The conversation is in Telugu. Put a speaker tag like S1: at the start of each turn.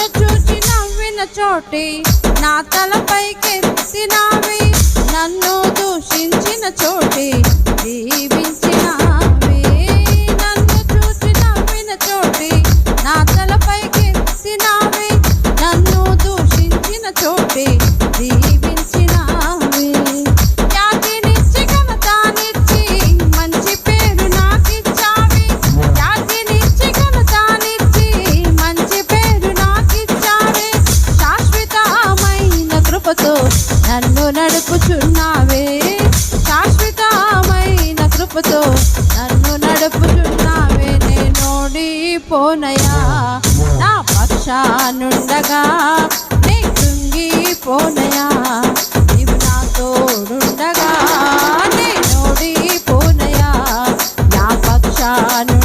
S1: నన్ను చూచి నవ్విన చోటి నా తలపైకెత్తినావే నన్ను దూషించిన చోటే కృపతో నన్ను నడుపుచున్నావే. శాశ్వతమైన కృపతో నన్ను నడుపుచున్నావే. నేనోడిపోనయా నా పక్షానుండగా నే కృంగి పోనయా నీవు నా తోడుండగా నేనోడిపోనయా నా పక్షాను